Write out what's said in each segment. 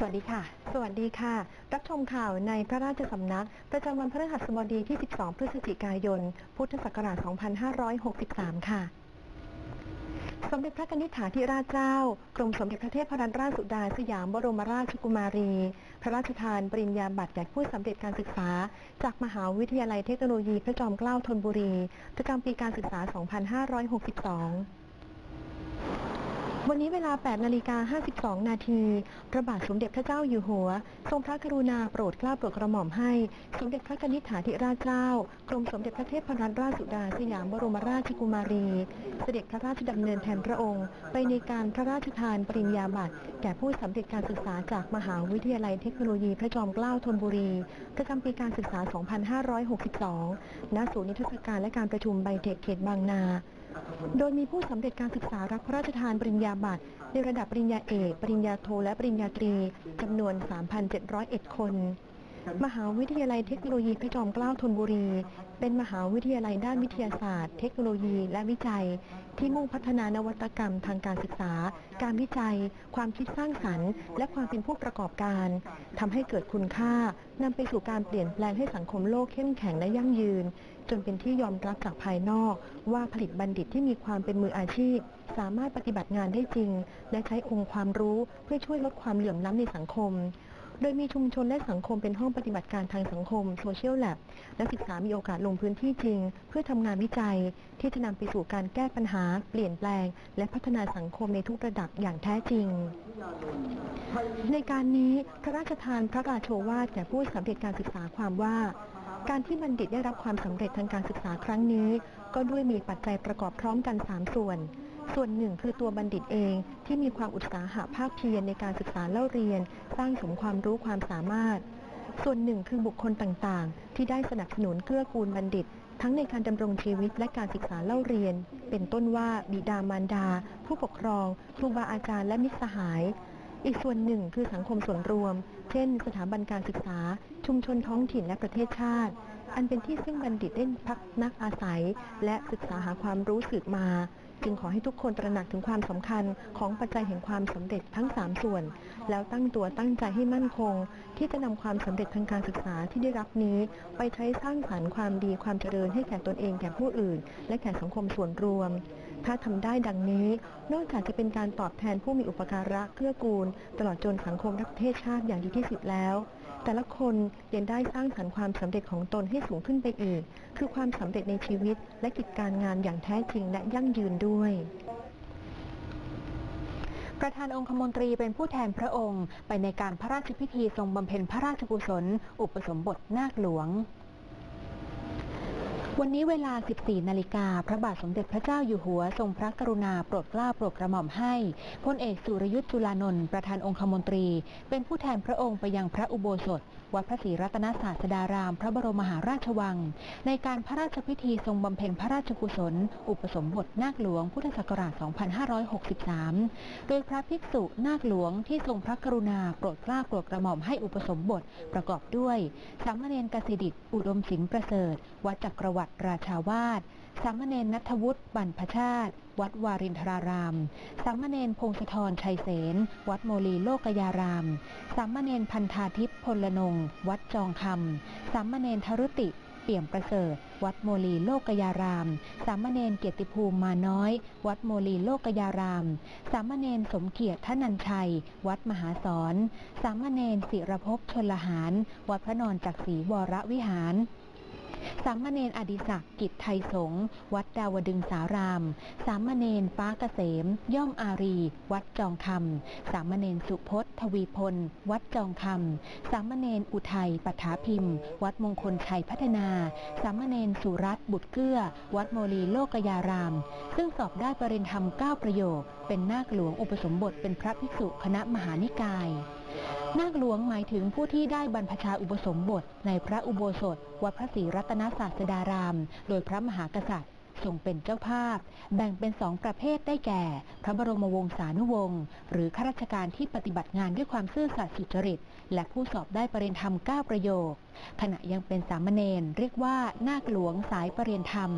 สวัสดีค่ะ สวัสดีค่ะ รับชมข่าวในพระราชสำนัก ประจำวันพฤหัสบดีที่ 12 พฤศจิกายน พุทธศักราช 2563 ค่ะ สมเด็จพระนิษฐาธิราชเจ้า กรมสมเด็จพระเทพรัตนราชสุดาสยามบรมราชกุมารี พระราชทานปริญญาบัตรแก่ผู้สำเร็จการศึกษา จากมหาวิทยาลัยเทคโนโลยีพระจอมเกล้าธนบุรี ประจำปีการศึกษา 2562 วันนี้เวลา 8 นาฬิกา 52 นาที พระบาทสมเด็จพระเจ้าอยู่หัว ทรงพระกรุณาโปรดเกล้าโปรดกระหม่อมให้ สมเด็จพระนิษฐาธิราชเจ้า กรมสมเด็จพระเทพรัตนราชสุดาสยามบรมราชกุมารี เสด็จพระราชดำเนินแทนพระองค์ ไปในการพระราชทานปริญญาบัตร แก่ผู้สำเร็จการศึกษาจากมหาวิทยาลัยเทคโนโลยีพระจอมเกล้าธนบุรี ประจำปีการศึกษา 2562 ณ ศูนย์นิทรรศการและการประชุมไบเทคเขตบางนา โดยมีผู้สำเร็จการศึกษารับพระราชทานปริญญาบัตรในระดับปริญญาเอก ปริญญาโท และปริญญาตรีจำนวน 3,701 คน มหาวิทยาลัยเทคโนโลยีพระจอมเกล้าธนบุรี เป็นมหาวิทยาลัยด้านวิทยาศาสตร์ เทคโนโลยี และวิจัย ที่มุ่งพัฒนานวัตกรรมทางการศึกษา การวิจัย ความคิดสร้างสรรค์ และความเป็นผู้ประกอบการทำให้เกิดคุณค่านำไปสู่การเปลี่ยนแปลงให้สังคมโลกเข้มแข็งและยั่งยืน จนเป็นที่ยอมรับจากภายนอก ว่าผลิตบัณฑิตที่มีความเป็นมืออาชีพ สามารถปฏิบัติงานได้จริง และใช้องค์ความรู้เพื่อช่วยลดความเหลื่อมล้ำในสังคม โดยมีชุมชนและสังคมเป็นห้องปฏิบัติการทางสังคมโซเชียลแลบนักศึกษามีโอกาสลงพื้นที่จริง เพื่อทำงานวิจัย ที่จะนำไปสู่การแก้ปัญหา เปลี่ยนแปลง และพัฒนาสังคมในทุกระดับอย่างแท้จริง ในการนี้พระราชทานพระราโชวาทแก่ผู้สำเร็จการศึกษาความว่า การที่บัณฑิตได้รับความสำเร็จทางการศึกษาครั้งนี้ ก็ด้วยมีปัจจัยประกอบพร้อมกัน 3 ส่วน ส่วนหนึ่งคือตัวบัณฑิตเองที่มีความอุตสาหะภาคเพียรในการศึกษาเล่าเรียน สร้างสมความรู้ความสามารถ ส่วนหนึ่งคือบุคคลต่างๆ ที่ได้สนับสนุนเกื้อกูลบัณฑิต ทั้งในการดำรงชีวิตและการศึกษาเล่าเรียน เป็นต้นว่าบิดามารดา ผู้ปกครอง ครูบาอาจารย์และมิตรสหาย อีกส่วนหนึ่งคือสังคมส่วนรวม เช่น สถาบันการศึกษา ชุมชนท้องถิ่นและประเทศชาติ อันเป็นที่ซึ่งบัณฑิตได้พักนักอาศัย และศึกษาหาความรู้สืบมา จึงขอให้ทุกคนตระหนักถึงความสำคัญของปัจจัยแห่งความสำเร็จทั้ง 3 ส่วน แล้วตั้งตัวตั้งใจให้มั่นคง ที่จะนำความสำเร็จทางการศึกษาที่ได้รับนี้ ไปใช้สร้างสรรค์ความดีความเจริญให้แก่ตนเองแก่ผู้อื่น และแก่สังคมส่วนรวมถ้าทำได้ดังนี้ นอกจากจะเป็นการตอบแทนผู้มีอุปการะเกื้อกูล ตลอดจนสังคมและประเทศชาติอย่างดีที่สุดแล้ว แต่ละคนยังได้สร้างสรรค์ความสำเร็จของตนให้สูงขึ้นไปอีก คือความสำเร็จในชีวิต และกิจการงานอย่างแท้จริงและยั่งยืนด้วยประธานองคมนตรีเป็นผู้แทนพระองค์ ไปในการพระราชพิธีทรงบำเพ็ญพระราชกุศล อุปสมบทนาคหลวง วันนี้เวลา 14 นาฬิกา พระบาทสมเด็จพระเจ้าอยู่หัว ทรงพระกรุณาโปรดเกล้าโปรดกระหม่อมให้ พลเอกสุรยุทธ์จุลานนท์ประธานองคมนตรี เป็นผู้แทนพระองค์ไปยังพระอุโบสถวัดพระศรีรัตนศาสดาราม พระบรมมหาราชวัง ในการพระราชพิธีทรงบำเพ็ญพระราชกุศล อุปสมบทนาคหลวงพุทธศักราช 2563 โดยพระภิกษุนาคหลวงที่ทรงพระกรุณาโปรดเกล้าโปรดกระหม่อมให้อุปสมบทประกอบด้วยสามเณรกสิดิตอุดมสิงห์ประเสริฐ วัดจักรวรรดิราชาวาส สามเณรนัทวุฒิบรรพชาติ วัดวารินทราราม สามเณรพงศธรชัยเสน วัดโมลีโลกยาราม สามเณรพันธาทิพย์พลนง วัดจองคำ สามเณรทรุติ เปี่ยมประเสริฐ วัดโมลีโลกยาราม สามเณรเกียรติภูมิมาน้อย วัดโมลีโลกยาราม สามเณรสมเกียรติทนันชัย วัดมหาสอน สามเณรศิรภพชนลหารวัดพระนอนจักรีวรวิหาร สามเณรอดิศักดิ์กิจไทยสงฆ์วัดดาวดึงสาราม สามเณรฟ้าเกษม ย่อมอารี วัดจองคำสามเณรสุพจน์ทวีพล วัดจองคำสามเณรอุทัยปัฐาพิมพ์ วัดมงคลชัยพัฒนา สามเณรสุรัตบุตรเกื้อ วัดโมลีโลกยาราม ซึ่งสอบได้ปริญธรรม 9 ประโยค เป็นนาคหลวงอุปสมบทเป็นพระภิกษุคณะมหานิกาย นาคหลวงหมายถึงผู้ที่ได้บรรพชาอุปสมบทในพระอุโบสถ วัดพระศรีรัตนศาสดาราม โดยพระมหากษัตริย์ ทรงเป็นเจ้าภาพ แบ่งเป็นสองประเภทได้แก่ พระบรมวงศานุวงศ์หรือข้าราชการที่ปฏิบัติงานด้วยความซื่อสัตย์สุจริต และผู้สอบได้ปรริญญาธรรม 9 ประโยค ขณะยังเป็นสามเณรเรียกว่านาคหลวงสายปรริญญาธรรม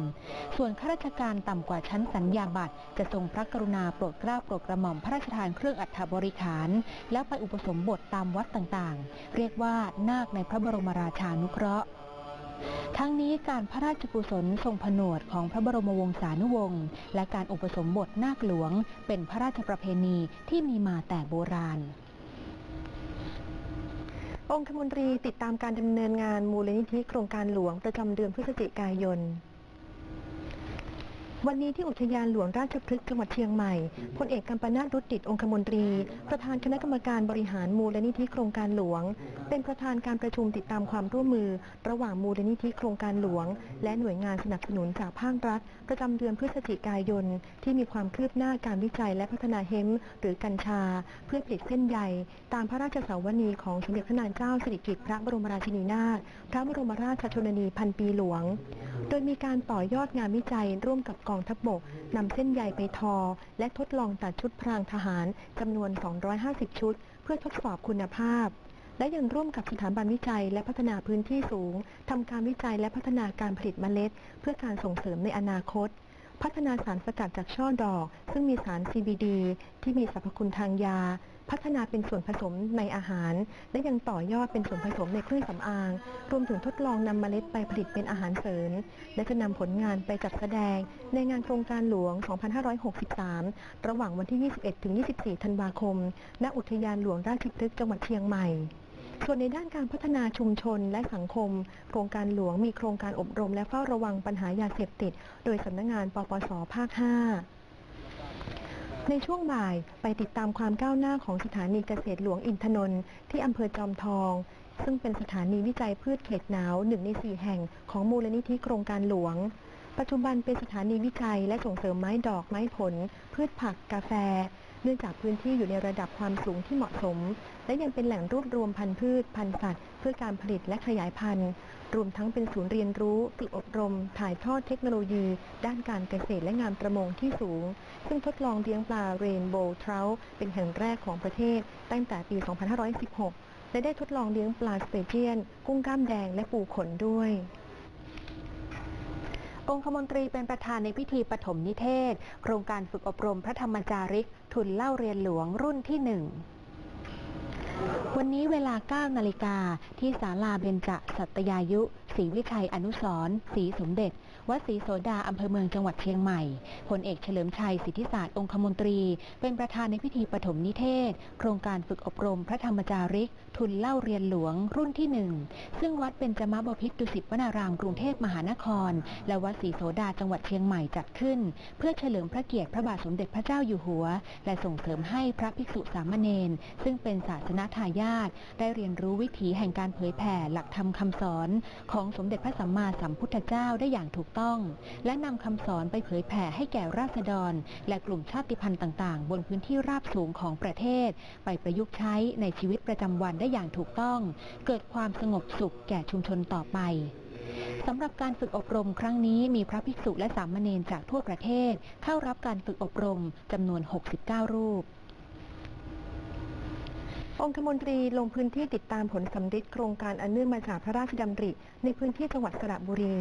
ส่วนข้าราชการต่ำกว่าชั้นสัญญาบัตรจะทรงพระกรุณาโปรดเกล้าโปรดกระหม่อมพระราชทานเครื่องอัฐบริขาร แล้วไปอุปสมบทตามวัดต่างๆ เรียกว่านาคในพระบรมราชานุเคราะห์ ทั้งนี้การพระราชกุศลทรงผนวดของพระบรมวงศานุวงศ์และการอุปสมบทนาคหลวง เป็นพระราชประเพณีที่มีมาแต่โบราณองคมนตรีติดตามการดำเนินงานมูลนิธิโครงการหลวงประจำเดือนพฤศจิกายน วันนี้ที่อุทยานหลวงราชพฤกษ์จังหวัดเชียงใหม่ พลเอกกัมปนาตรุตติดองคมนตรี ประธานคณะกรรมการบริหารมูลนิธิโครงการหลวง เป็นประธานการประชุมติดตามความร่วมมือ ระหว่างมูลนิธิโครงการหลวง และหน่วยงานสนับสนุนจากภาครัฐ ประจำเดือนพฤศจิกายน ที่มีความคืบหน้าการวิจัยและพัฒนาเฮมป์หรือกัญชา เพื่อผลิตเส้นใยตามพระราชสาวนีของสมเด็จพระนางเจ้าสิริกิติ์พระบรมราชินีนาถพระบรมราชชนนีพันปีหลวง โดยมีการต่อยอดงานวิจัยร่วมกับกองทัพบกนำเส้นใยไปทอ และทดลองตัดชุดพรางทหารจำนวน 250 ชุด เพื่อทดสอบคุณภาพ และยังร่วมกับสถาบันวิจัยและพัฒนาพื้นที่สูงทำการวิจัยและพัฒนาการผลิตเมล็ด เพื่อการส่งเสริมในอนาคต พัฒนาสารสกัดจากช่อดอก ซึ่งมีสาร CBD ที่มีสรรพคุณทางยา พัฒนาเป็นส่วนผสมในอาหาร และยังต่อยอดเป็นส่วนผสมในเครื่องสำอาง รวมถึงทดลองนำเมล็ดไปผลิตเป็นอาหารเสริม และจะนำผลงานไปจัดแสดง ในงานโครงการหลวง 2563 ระหว่างวันที่ 21-24 ธันวาคม ณ อุทยานหลวงราชพฤกษ์จังหวัดเชียงใหม่ส่วนในด้านการพัฒนาชุมชนและสังคม โครงการหลวงมีโครงการอบรมและเฝ้าระวังปัญหายาเสพติด โดยสำนักงงานปปสภาค 5 ในช่วงบ่ายไปติดตามความก้าวหน้าของสถานีเกษตรหลวงอินทนนท์ที่อำเภอจอมทอง ซึ่งเป็นสถานีวิจัยพืชเขตหนาวหนึ่งในสี่แห่งของมูลนิธิโครงการหลวง ปัจจุบันเป็นสถานีวิจัยและส่งเสริมไม้ดอกไม้ผล พืชผักกาแฟ เนื่องจากพื้นที่อยู่ในระดับความสูงที่เหมาะสม และยังเป็นแหล่งรวบรวมพันธุ์พืช พันธุ์สัตว์ เพื่อการผลิตและขยายพันธุ์ รวมทั้งเป็นศูนย์เรียนรู้ฝึกอบรม ถ่ายทอดเทคโนโลยี ด้านการเกษตรและงานประมงที่สูง ซึ่งทดลองเลี้ยงปลาเรนโบว์ทราเป็นแห่งแรกของประเทศ ตั้งแต่ปี 2516 และได้ทดลองเลี้ยงปลาสเตเจียน กุ้งกล้ามแดงและปูขนด้วยองคมนตรีเป็นประธานในพิธีปฐมนิเทศ โครงการฝึกอบรมพระธรรมจาริก ทุนเล่าเรียนหลวงรุ่นที่หนึ่ง วันนี้เวลา 9 นาฬิกาที่ศาลาเบญจสัตยายุศรีวิชัยอนุสรศรีสมเด็จ วัดศรีโสดาอำเภอเมืองจังหวัดเชียงใหม่พลเอกเฉลิมชัยสิทธิศาสตร์องคมนตรี เป็นประธานในพิธีปฐมนิเทศ โครงการฝึกอบรมพระธรรมจาริก ทุนเล่าเรียนหลวงรุ่นที่หนึ่งซึ่งวัดเป็นจมบพิตรดุสิตวนารามกรุงเทพมหานคร และวัดศรีโสดาจังหวัดเชียงใหม่จัดขึ้น เพื่อเฉลิมพระเกียรติพระบาทสมเด็จพระเจ้าอยู่หัว และส่งเสริมให้พระภิกษุสามเณรซึ่งเป็นศาสนาทายาทได้เรียนรู้วิถีแห่งการเผยแผ่หลักธรรมคำสอนของสมเด็จพระสัมมาสัมพุทธเจ้าได้อย่างถูกต้อง และนำคำสอนไปเผยแผ่ให้แก่ราษฎร และกลุ่มชาติพันธุ์ต่าง ๆ บนพื้นที่ราบสูงของประเทศ ไปประยุกต์ใช้ในชีวิตประจำวันได้อย่างถูกต้อง เกิดความสงบสุขแก่ชุมชนต่อไปสำหรับการฝึกอบรมครั้งนี้มีพระภิกษุและสามเณรจากทั่วประเทศ เข้ารับการฝึกอบรมจำนวน 69 รูป องคมนตรีลงพื้นที่ติดตามผลสำฤทธิ์โครงการอันเนื่องมาจากพระราชดำริ ในพื้นที่จังหวัดสระบุรี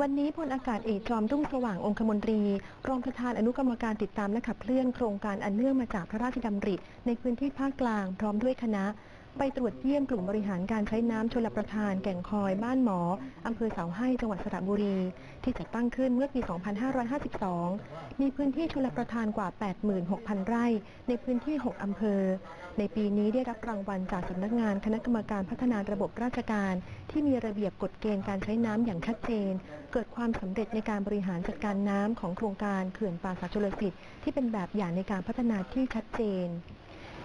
วันนี้พลอากาศเอกจอมรุ่งสว่างองคมนตรี รองประธานอนุกรรมการติดตามและขับเคลื่อนโครงการอันเนื่องมาจากพระราชดำริ ในพื้นที่ภาคกลางพร้อมด้วยคณะ ไปตรวจเยี่ยมกลุ่มบริหารการใช้น้ำชลประทานแก่งคอยบ้านหมออำเภอเสาให้จังหวัดสระบุรี ที่จัดตั้งขึ้นเมื่อปี 2552 มีพื้นที่ชลประทานกว่า 86,000 ไร่ ในพื้นที่ 6 อำเภอ ในปีนี้ได้รับรางวัลจากสำนักงานคณะกรรมการพัฒนาระบบราชการ ที่มีระเบียบกฎเกณฑ์การใช้น้ำอย่างชัดเจน เกิดความสำเร็จในการบริหารจัดการน้ำของโครงการเขื่อนป่าสักชลสิทธิ์ที่เป็นแบบอย่างในการพัฒนาที่ชัดเจน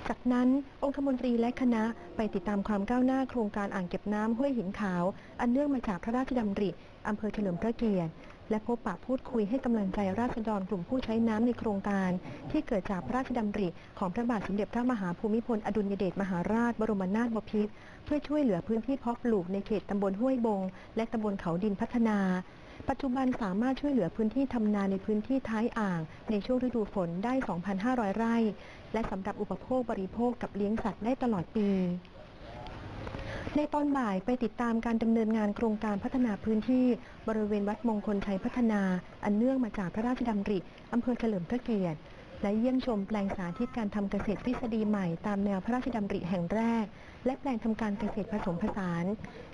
จากนั้นองคมนตรีและคณะไปติดตามความก้าวหน้าโครงการอ่างเก็บน้ำห้วยหินขาว อันเนื่องมาจากพระราชดำริอำเภอเฉลิมพระเกียรติ และพบปะพูดคุยให้กำลังใจราษฎรกลุ่มผู้ใช้น้ำในโครงการ ที่เกิดจากพระราชดำริของพระบาทสมเด็จพระมหาภูมิพลอดุลยเดชมหาราช บรมนาถบพิตรเพื่อช่วยเหลือพื้นที่เพาะปลูกในเขตตำบลห้วยบง และตำบลเขาดินพัฒนาปัจจุบันสามารถช่วยเหลือพื้นที่ทำนาในพื้นที่ท้ายอ่าง ในช่วงฤดูฝนได้ 2,500 ไร่ และสำหรับอุปโภคบริโภคกับเลี้ยงสัตว์ได้ตลอดปี ในตอนบ่ายไปติดตามการดำเนินงานโครงการพัฒนาพื้นที่บริเวณวัดมงคลชัยพัฒนา อันเนื่องมาจากพระราชดำริอำเภอเฉลิมพระเกียรติ และเยี่ยมชมแปลงสาธิตการทำเกษตรทฤษฎีใหม่ตามแนวพระราชดำริแห่งแรก และแปลงทำการเกษตรผสมผสาน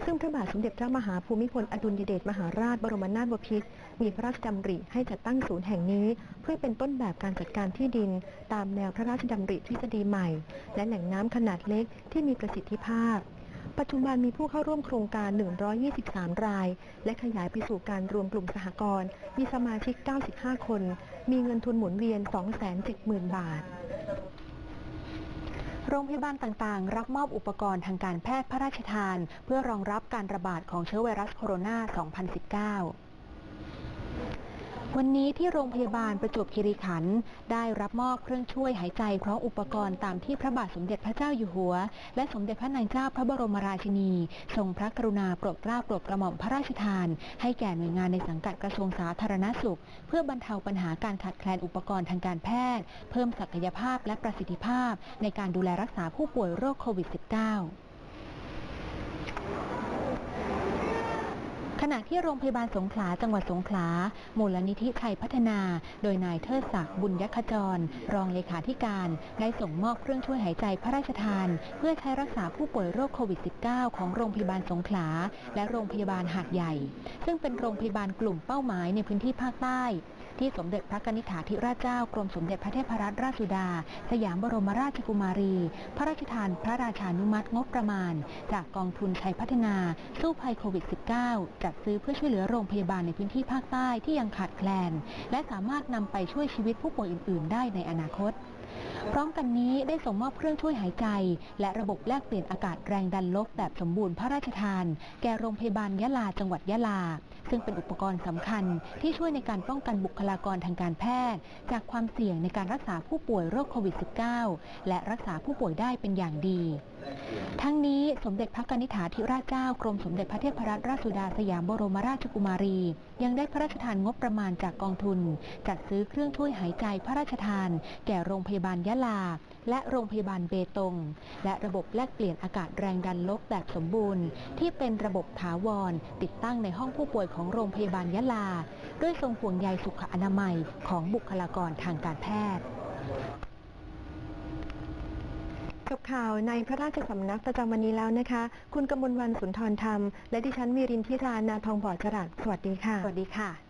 ซึ่งพระบาทสมเด็จพระมหาภูมิพลอดุลยเดชมหาราชบรมนาถบพิตรมีพระราชดำริให้จัดตั้งศูนย์แห่งนี้ เพื่อเป็นต้นแบบการจัดการที่ดิน ตามแนวพระราชดำริทฤษฎีใหม่ และแหล่งน้ำขนาดเล็กที่มีประสิทธิภาพปัจจุบันมีผู้เข้าร่วมโครงการ 123 ราย และขยายไปสู่การรวมกลุ่มสหกรณ์ มีสมาชิก 95 คน มีเงินทุนหมุนเวียน270,000 บาท โรงพยาบาลต่างๆ รับมอบอุปกรณ์ทางการแพทย์พระราชทาน เพื่อรองรับการระบาดของเชื้อไวรัสโคโรนา 2019 วันนี้ที่โรงพยาบาลประจวบคีรีขันธ์ได้รับมอบเครื่องช่วยหายใจพร้อมอุปกรณ์ตามที่พระบาทสมเด็จพระเจ้าอยู่หัว และสมเด็จพระนางเจ้าพระบรมราชินี ทรงพระกรุณาโปรดเกล้าโปรดกระหม่อมพระราชทาน ให้แก่หน่วยงานในสังกัดกระทรวงสาธารณสุข เพื่อบรรเทาปัญหาการขาดแคลนอุปกรณ์ทางการแพทย์ เพิ่มศักยภาพและประสิทธิภาพ ในการดูแลรักษาผู้ป่วยโรคโควิด -19 ขณะที่โรงพยาบาลสงขลาจังหวัดสงขลา มูลนิธิไทยพัฒนา โดยนายเทิดศักดิ์บุญยขจร รองเลขาธิการ ได้ส่งมอบเครื่องช่วยหายใจพระราชทาน เพื่อใช้รักษาผู้ป่วยโรคโควิด -19 ของโรงพยาบาลสงขลา และโรงพยาบาลหาดใหญ่ ซึ่งเป็นโรงพยาบาลกลุ่มเป้าหมายในพื้นที่ภาคใต้ ที่สมเด็จพระนิษฐาธิราชเจ้ากรมสมเด็จพระเทพรัตนราชสุดา สยามบรมราชกุมารี พระราชทานพระราชานุมัติงบประมาณ จากกองทุนชัยพัฒนา สู้ภัยโควิด -19 จัดซื้อเพื่อช่วยเหลือโรงพยาบาลในพื้นที่ภาคใต้ที่ยังขาดแคลน และสามารถนำไปช่วยชีวิตผู้ป่วยอื่น ๆ ได้ในอนาคต พร้อมกันนี้ได้ส่งมอบเครื่องช่วยหายใจ และระบบแลกเปลี่ยนอากาศแรงดันลบแบบสมบูรณ์พระราชทาน แก่โรงพยาบาลยะลาจังหวัดยะลา ซึ่งเป็นอุปกรณ์สำคัญที่ช่วยในการป้องกันบุคลากรทางการแพทย์ จากความเสี่ยงในการรักษาผู้ป่วยโรคโควิด -19 และรักษาผู้ป่วยได้เป็นอย่างดี ทั้งนี้สมเด็จพระกนิษฐาธิราชเจ้ากรมสมเด็จพระเทพรัตนราชสุดาสยามบรมราชกุมารี ยังได้พระราชทานงบประมาณจากกองทุน จัดซื้อเครื่องช่วยหายใจพระราชทาน แก่โรงพยาบาลยะลา และโรงพยาบาลเบตง และระบบแลกเปลี่ยนอากาศแรงดันลบแบบสมบูรณ์ ที่เป็นระบบถาวร ติดตั้งในห้องผู้ป่วยของโรงพยาบาลยะลา ด้วยทรงห่วงใยสุขอนามัยของบุคลากรทางการแพทย์จบข่าวในพระราชสำนักประจำวันนี้แล้วนะคะ คุณกมลวันสุนทรธรรม และดิฉันมีรินทิรานาทองบอดจรัสสวัสดีค่ะ สวัสดีค่ะ